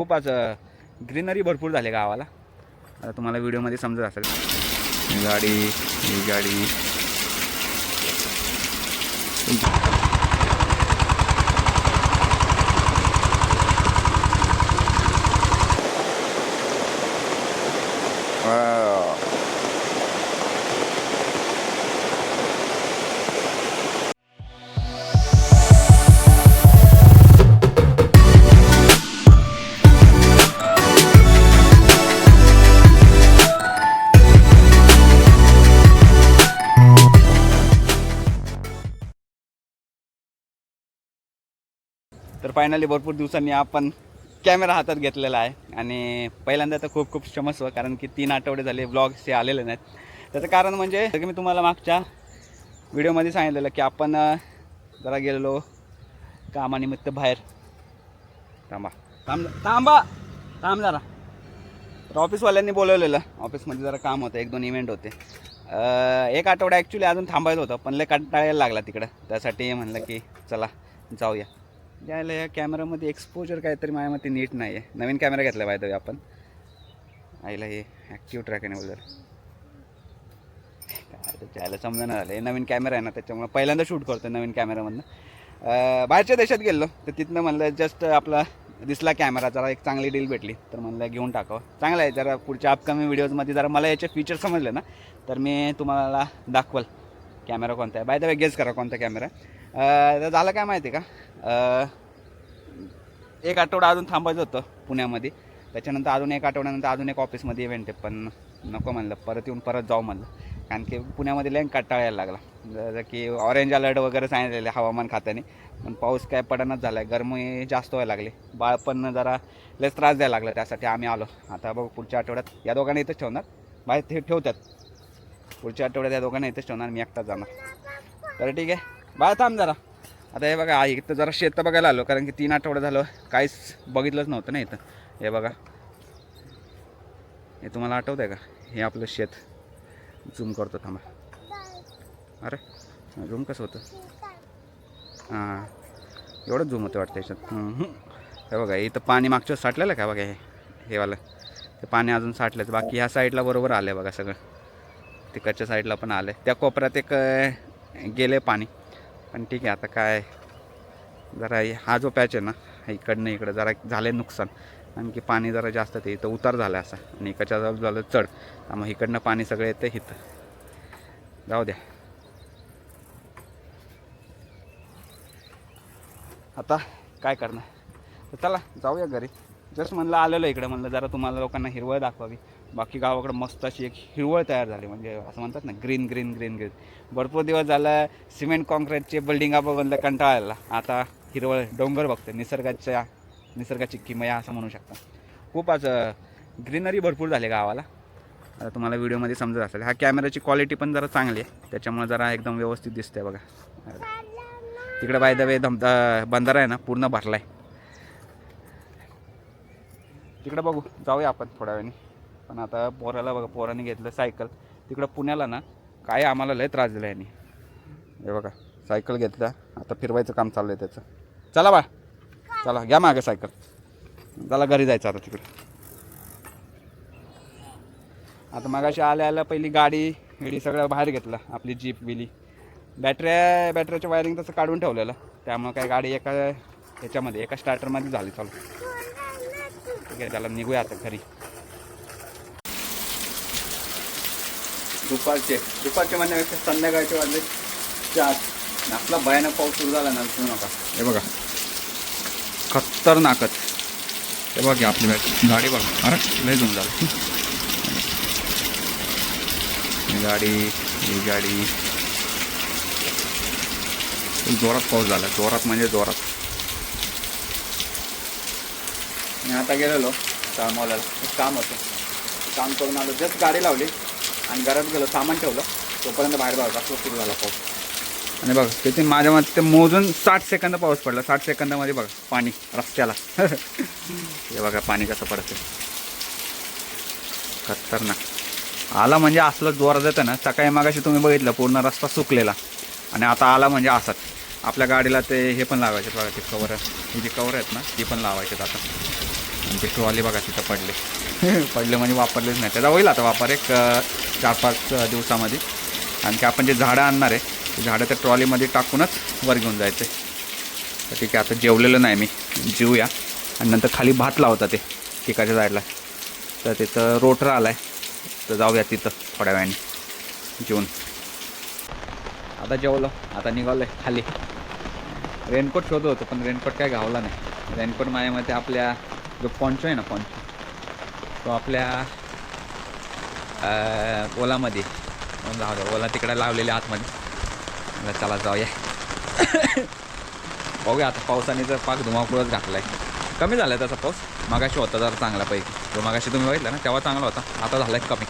खूप आज ग्रीनरी भरपूर झाले गावाला. आता तुम्हाला व्हिडिओमध्ये समजत असेल. गाडी ही गाडी. फायनली भरपूर दिवसांनी आपण कॅमेरा हातात घेतलेला आहे. आणि पहिल्यांदा तर खूप खूप क्षमस्व कारण की तीन आठवडे झाले ब्लॉग्स हे आलेले नाहीत. त्याचं कारण म्हणजे जसं की मी तुम्हाला मागच्या व्हिडिओमध्ये सांगितलेलं की आपण जरा गेलेलो कामानिमित्त बाहेर. थांबा. थांब थांबा. थांब जरा. तर ऑफिसवाल्यांनी बोलवलेलं. ऑफिसमध्ये जरा काम होतं एक दोन इव्हेंट होते. एक आठवडा ॲक्च्युली अजून थांबायचं होतं पण लय कंटाळायला लागला तिकडं. त्यासाठी म्हणलं की चला जाऊया. द्यायला या कॅमेरामध्ये एक्सपोजर काहीतरी माझ्या मते नीट नाही आहे नवीन कॅमेरा घेतला पाहिजे आपण. आईला हे ॲक्टिव्ह ट्रॅक आहे बोलर काय ते त्याला समजणं झालं हे नवीन कॅमेरा आहे ना त्याच्यामुळे पहिल्यांदा शूट करतो नवीन कॅमेरामधनं. बाहेरच्या देशात गेलो तर तिथनं म्हणलं जस्ट आपला दिसला कॅमेरा जरा एक चांगली डील भेटली. तर म्हणलं घेऊन टाकावं. चांगलं आहे जरा पुढच्या अपकमिंग व्हिडिओजमध्ये जरा मला याचे फीचर समजले ना तर मी तुम्हाला दाखवल कॅमेरा कोणता आहे. बाय द वे गेस करा कोणता कॅमेरा आहे. तर झालं काय माहिती आहे का एक आठवडा अजून थांबायचं होतं पुण्यामध्ये. त्याच्यानंतर अजून एक आठवड्यानंतर अजून एक ऑफिसमध्ये इव्हेंट आहे पण नको म्हणलं. परत येऊन परत जाऊ म्हणलं. कारण की पुण्यामध्ये लँग कंटाळायला लागला. जसं की ऑरेंज अलर्ट वगैरे सांगितलेले हवामान खात्याने. पण पाऊस काय पडनाच झाला आहे गरमी जास्त व्हायला लागली. बाळ पण जरा लस त्रास द्यायला लागला. त्यासाठी आम्ही आलो. आता बघू पुढच्या आठवड्यात या दोघांना इथंच ठेवणार. बाहेर ठेवतात. पुढच्या आठवड्यात या दोघांना इथंच ठेवणार. मी एकटाच जाणार. तर ठीक आहे. बाळ थांब जरा. आता हे बघा आई इथं जरा शेत बघायला आलो कारण की तीन आठवडं झालं काहीच बघितलंच नव्हतं ना इथं. हे बघा. हे तुम्हाला आठवतं आहे का? हे आपलं शेत. झूम करतो थांबा. अरे झूम कसं होतं? हां. एवढंच झूम होतं वाटतं याच्यात. हे बघा इथं पाणी मागच्या साठलेलं का बघा हे? हेवालं ते पाणी अजून साठलंच. बाकी ह्या साईडला बरोबर आलं आहे बघा सगळं. तिकडच्या साईडला पण आलं आहे त्या कोपऱ्यात एक गेले पाणी. पण ठीक आहे आता काय जरा हा जो पॅच आहे ना इकडनं इकडं जरा झाले नुकसान. आणखी पाणी जरा जास्त ते इथं उतार झाला असा. आणि इकडच्या जवळ झालं चढ. त्यामुळे इकडनं पाणी सगळं येतं इथं. जाऊ द्या. आता काय करणार? तर चला जाऊया घरी. जस्ट म्हणलं आलेलं इकडे म्हणलं जरा तुम्हाला लोकांना हिरवळ दाखवावी. बाकी गावाकडं मस्त अशी एक हिरवळ तयार झाली म्हणजे असं म्हणतात ना ग्रीन ग्रीन ग्रीन ग्रीन भरपूर दिवस झालं सिमेंट कॉन्क्रीटचे बिल्डिंगा बघून कंटाळायला. आता हिरवळ डोंगर बघतं निसर्गाच्या निसर्गाची किमया असं म्हणू शकता. खूप आज ग्रीनरी भरपूर झाली गावाला. आता तुम्हाला व्हिडिओमध्ये समजत असेल. हा कॅमेराची क्वालिटी पण जरा चांगली आहे. त्याच्यामुळे जरा एकदम व्यवस्थित दिसते बघा. तिकडे बाय द वे धम बंधारा आहे ना पूर्ण भरला आहे तिकडे बघू जाऊया आपण थोड्या वेळाने. पण आता पोराला बघा पोराने घेतलं सायकल. तिकडं पुण्याला ना काय आम्हाला लय त्रास दिला यांनी. हे बघा सायकल घेतलं आता फिरवायचं काम चाललं आहे त्याचं. चला बा चला घ्या मागे सायकल. चला घरी जायचं आता तिकडे. आता मगाशी आल्या आल्या पहिली गाडी बिडी सगळं बाहेर घेतलं आपली जीप बिली. बॅटऱ्या बॅटऱ्याच्या वायरिंग तसं काढून ठेवलेलं. त्यामुळं काय गाडी एका ह्याच्यामध्ये एका स्टार्टरमध्ये झाली चालू. ठीक आहे त्याला निघूया आता घरी. दुपारचे. दुपारचे म्हणण्यापेक्षा संध्याकाळचे वाजले. चार आपला भयानक पाऊस सुरू झाला ना विसरू नका. हे बघा. खतरनाकच. हे बघा आपली बॅग गाडी बघा. अरे लय जुन झालं. ही गाडी ही गाडी. जोरात पाऊस झाला. जोरात म्हणजे जोरात. मी आता गेलेलो. कामाला. एक काम होतं. काम करून आलो. जस्ट गाडी लावली. आणि घरात गेलो सामान ठेवलं तोपर्यंत बाहेर बघा तो सुरू झाला पाऊस. आणि बघा तिथे माझ्या मते ते मोजून साठ सेकंद पाऊस पडला. साठ सेकंदामध्ये बघा पाणी रस्त्याला. हे बघा पाणी कसं पडतं खतरनाक. आला म्हणजे असलं जोरात येतं ना सकाळी मागाशी तुम्ही बघितलं पूर्ण रस्ता सुकलेला. आणि आता आला म्हणजे असाच. आपल्या गाडीला ते हे पण लावायचे बघा ते कवर ही जी कवर आहेत ना ती पण लावायचे आता. आणि ते ट्रॉली बघा तिथं पडले. पडले म्हणजे वापरलेच नाही. त्याचा होईल आता वापर एक चार पाच दिवसामध्ये. आणखी आपण जे झाडं आणणार आहे ते झाडं त्या ट्रॉलीमध्ये टाकूनच वर घेऊन जायचं. तर ठीक आहे आता जेवलेलं नाही मी. जेवूया आणि नंतर खाली भात लावता ते टिकाच्या जायला. तर तिथं रोटर आला आहे तर जाऊया तिथं थोड्या वेळाने. जेवून आता जेवलो. आता निघालो आहे खाली. रेनकोट शोधत होतो पण रेनकोट काय गावला नाही. रेनकोट माझ्यामध्ये आपल्या जो पॉन्चो आहे ना पॉन्चो तो आपल्या ओलामध्ये. लावला ओला तिकडे लावलेले आतमध्ये. चला जाऊया. बघूया आता पावसाने तर पाक धुमाकूळच घातला आहे कमी झाला आहे तसा पाऊस. मागाशी होता जरा चांगल्यापैकी. तो मागाशी तुम्ही बघितला ना तेव्हा चांगला होता. आता झाला आहे कमी.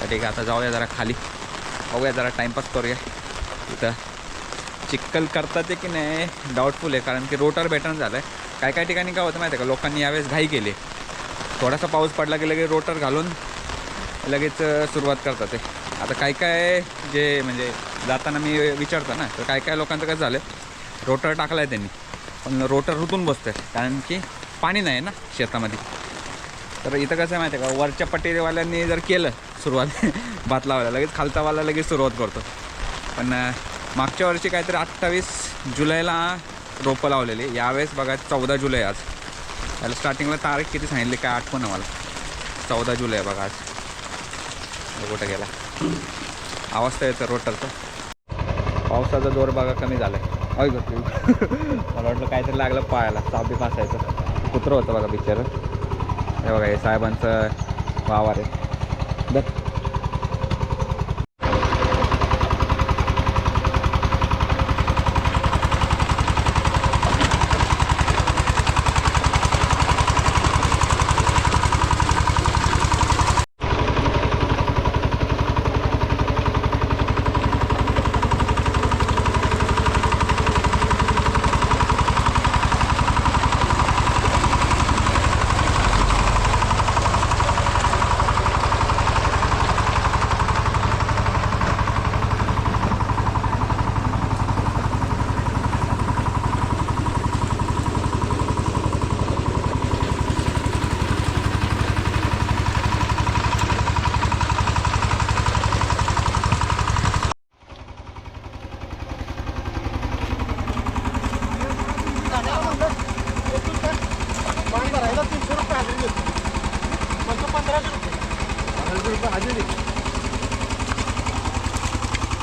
तर ठीक आहे आता जाऊया जरा खाली. बघूया जरा टाईमपास करूया. इथं चिक्कल करतात की नाही डाऊटफुल आहे. कारण की रोटर बॅटर्न झालं आहे काय काय ठिकाणी काय होतं माहिती आहे का? लोकांनी यावेळेस घाई केली. थोडासा पाऊस पडला की लगेच रोटर घालून लगेच सुरुवात करतात ते. आता काय काय जे म्हणजे जाताना मी विचारतो ना तर काय काय लोकांचं कसं झालं? रोटर टाकला आहे त्यांनी. पण रोटर रुतून बसतं कारण की पाणी नाही ना शेतामध्ये. तर इथं कसं आहे माहिती आहे का? वरच्या पट्टीवाल्यांनी जर केलं सुरुवात भात लावायला लगेच खालतावाला लगेच सुरुवात करतो. पण मागच्या वर्षी काहीतरी अठ्ठावीस जुलैला रोपं लावलेली. यावेळेस बघा चौदा जुलै आज. त्याला स्टार्टिंगला तारीख किती सांगितली? काय आठवण आहे मला. चौदा जुलै आहे बघा आज. कुठं गेला. आवाज तर येतो रोटरचा. पावसाचा जोर बघा कमी झाला आहे ऐक मला वाटलं काहीतरी लागलं पायाला. साप बी कुत्रं होतं बघा पिक्चर हे बघा हे साहेबांचं वावर आहे. बघ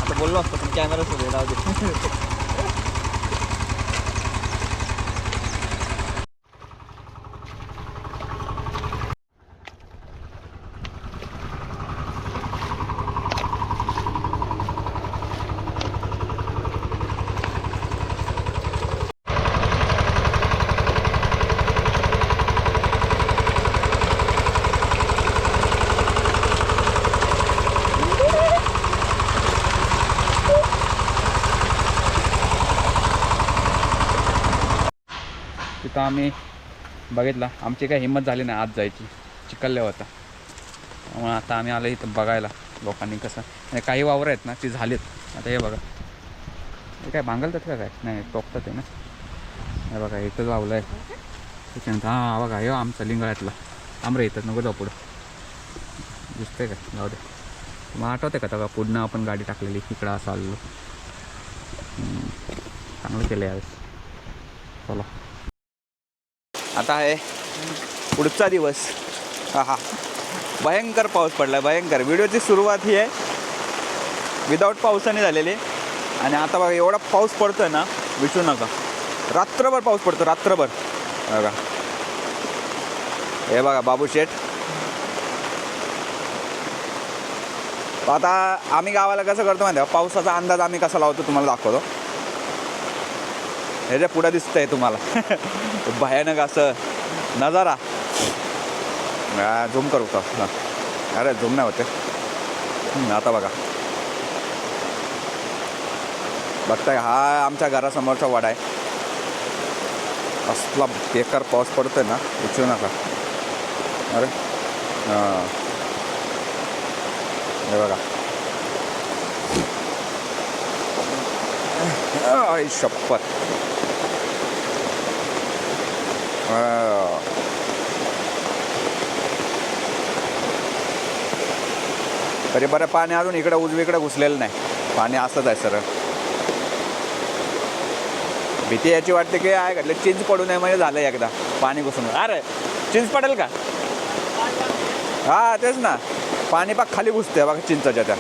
आता बोललो असतो पण कॅमेरा सुरू तिथं आम्ही बघितला आमची काही हिंमत झाली नाही आज जायची. चिकलल्या होता मग आता आम्ही आलो इथं बघायला लोकांनी कसं. आणि काही वावरं आहेत ना ती झालीत. आता हे बघा. हे काय भांगलतात का काय? नाही टोकतात आहे ना. हे बघा इथंच लावलं आहे त्याच्यानंतर हां बघा हे आमचा लिंगाळ्यातला आमरे इथं नको जाऊ पुढं. दिसतंय का? जाऊ दे. मग आठवते का बघा पुढनं आपण गाडी टाकलेली? इकडं असं आलेलो. चांगलं केलं यावेळेस. चला. आता आहे पुढचा दिवस. हा हा. भयंकर पाऊस पडला भयंकर. व्हिडिओची सुरुवात ही आहे. विदाऊट पावसाने झालेली. आणि आता बघा एवढा पाऊस पडतो आहे ना विसरू नका. रात्रभर पाऊस पडतो रात्रभर. बघा. हे बघा बाबू शेठ. आता आम्ही गावाला कसं करतो माहिती पावसाचा अंदाज आम्ही कसा लावतो तुम्हाला दाखवतो. ह्याच्या पुढं आहे तुम्हाला. भयानक असं नजारा. झूम करू का? हां. अरे झूम नाही होते आता बघा. बघताय हा आमच्या घरासमोरचा वाडा आहे. असला बेकार पाऊस पडतोय ना विचारू नका. अरे हां. हे बघा. शपथ हा तरी बरं पाणी अजून इकडे उजवीकडे घुसलेलं नाही. पाणी असंच आहे सर भीती याची वाटते की आहे का? चिंच पडू नये म्हणजे झालं एकदा पाणी घुसून. अरे चिंच पडेल का? हा तेच ना. पाणी पाक खाली घुसते बघा चिंचाच्या त्या.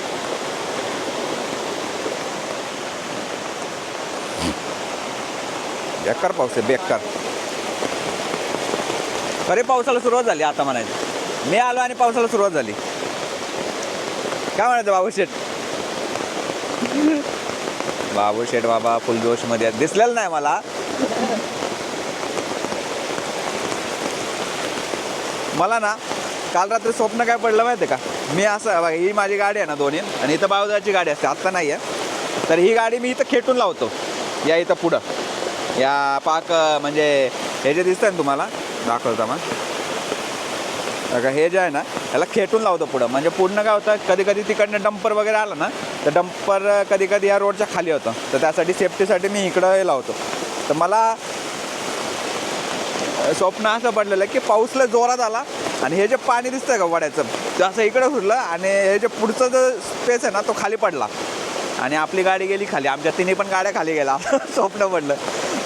बेकार पाऊस आहे बेकार. अरे पावसाला सुरुवात झाली आता म्हणायचं. मी आलो आणि पावसाला सुरुवात झाली. काय म्हणायचं बाबू शेठ? बाबू शेठ बाबा फुल जोशमध्ये दिसलेलं नाही मला. मला ना काल रात्री स्वप्न काय पडलं माहिती आहे का? मी असं बघा ही माझी गाडी आहे ना दोन्ही आणि इथं बावदाची गाडी असते आत्ता नाही आहे. तर ही गाडी मी इथं खेटून लावतो. या इथं पुढं. या पाक म्हणजे हे जे दिसतंय ना तुम्हाला दाखवतो मग बघा हे जे आहे ना त्याला खेटून लावतो पुढं. म्हणजे पूर्ण काय होतं कधी कधी तिकडनं डंपर वगैरे आलं ना तर डंपर कधी कधी या रोडच्या खाली होतं. तर त्यासाठी सेफ्टीसाठी मी इकडं हे लावतो. तर मला स्वप्न असं पडलेलं की पाऊसला जोरात आला आणि हे जे पाणी दिसतंय का वड्याचं ते असं इकडं सुटलं आणि हे जे पुढचं जो स्पेस आहे ना तो खाली पडला. आणि आपली गाडी गेली खाली. आमच्या तिन्ही पण गाड्या खाली गेला स्वप्न पडलं.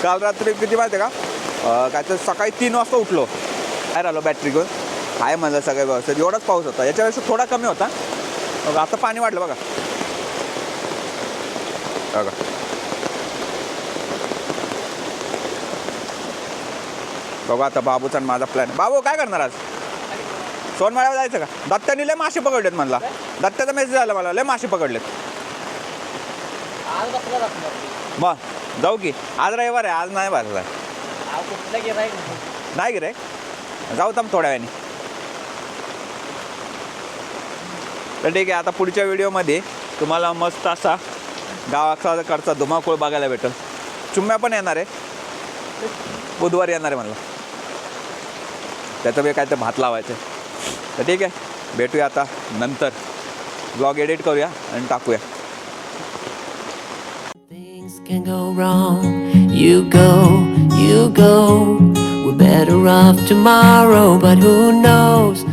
काल रात्री किती माहिती का? काय तर सकाळी तीन वाजता उठलो. काय राहिलो बॅटरी घेऊन. आहे म्हणलं सगळं व्यवस्थित. एवढाच पाऊस होता. याच्यापेक्षा थोडा कमी होता. मग आता पाणी वाढलं बघा. बघा. बघू आता बाबूचा आणि माझा प्लॅन बाबू काय करणार आज? सोनमाळ्यावर जायचं का? दत्तानी लय मासे पकडलेत म्हणला. दत्ताचा मेसेज आला मला. लय मासे पकडलेत. मग जाऊ की. आज रविवार आहे. आज नाही भरला नाही गिरे जाऊ थांब थोड्या वेळाने. तर ठीक आहे आता पुढच्या व्हिडिओमध्ये तुम्हाला मस्त असा गावाकडचा धुमाकूळ बघायला भेटेल. चुम्म्या पण येणार आहे. बुधवारी येणार आहे म्हणलं. त्याचं बी काय तर भात लावायचं. तर ठीक आहे भेटूया आता नंतर. ब्लॉग एडिट करूया आणि टाकूया. Things can go wrong. You go, you go. We're better off tomorrow, but who knows?